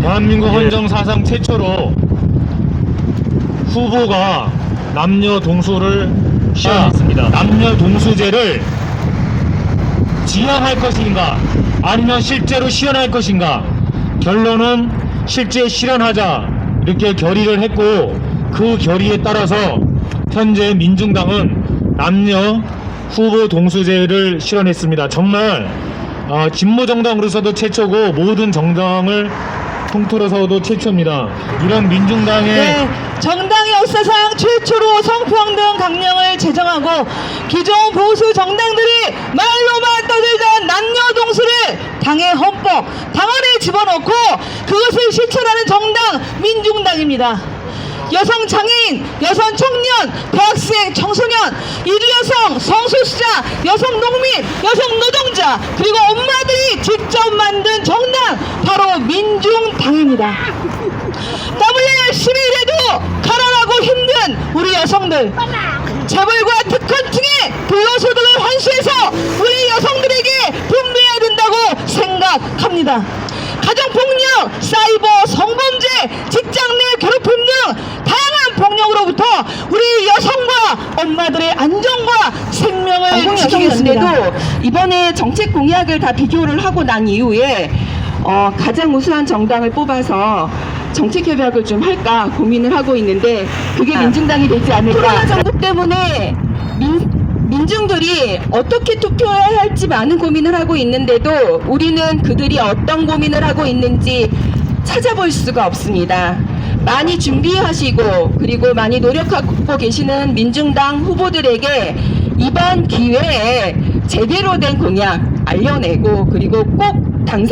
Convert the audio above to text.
대한민국 예. 헌정 사상 최초로 후보가 남녀 동수를 시행했습니다. 남녀 동수제를 지향할 것인가 아니면 실제로 실현할 것인가 결론은 실제 실현하자 이렇게 결의를 했고 그 결의에 따라서 현재 민중당은 남녀 후보 동수제를 실현했습니다. 정말 어, 진보 정당으로서도 최초고 모든 정당을 통틀어서도 최초입니다. 이런 민중당의 네, 정당의 역사상 최초로 성평등 강령을 제정하고 기존 보수 정당들이 말로만 떠들던 남녀동수를 당의 헌법, 당 안에 집어넣고 그것을 실천하는 정당 민중당입니다. 여성 장애인, 여성 청년, 대학생, 청소년, 이주 여 성, 성소수자, 여성 농민, 여성 노동자, 그리고 엄마들이 직접 만든 정당 바로 민중당입니다. 땀 흘려 열심히 일해도 가난하고 힘든 우리 여성들 재벌과 특권층의 불로소득을 환수해서 우리 여성들에게 분배해야 된다고 생각합니다. 가정폭력, 사이버, 성범죄, 직장 내 괴롭힘 등 다양한 폭력으로부터 우리 여성과 엄마들의 안전 지키겠습니다. 여성연대도 이번에 정책 공약을 다 비교를 하고 난 이후에 어, 가장 우수한 정당을 뽑아서 정책 협약을 좀 할까 고민을 하고 있는데 그게 민중당이 되지 않을까. 코로나 정부 때문에 민, 민중들이 어떻게 투표해야 할지 많은 고민을 하고 있는데도 우리는 그들이 어떤 고민을 하고 있는지 찾아볼 수가 없습니다. 많이 준비하시고 그리고 많이 노력하고 계시는 민중당 후보들에게 이번 기회에 제대로 된 공약 알려내고 그리고 꼭 당선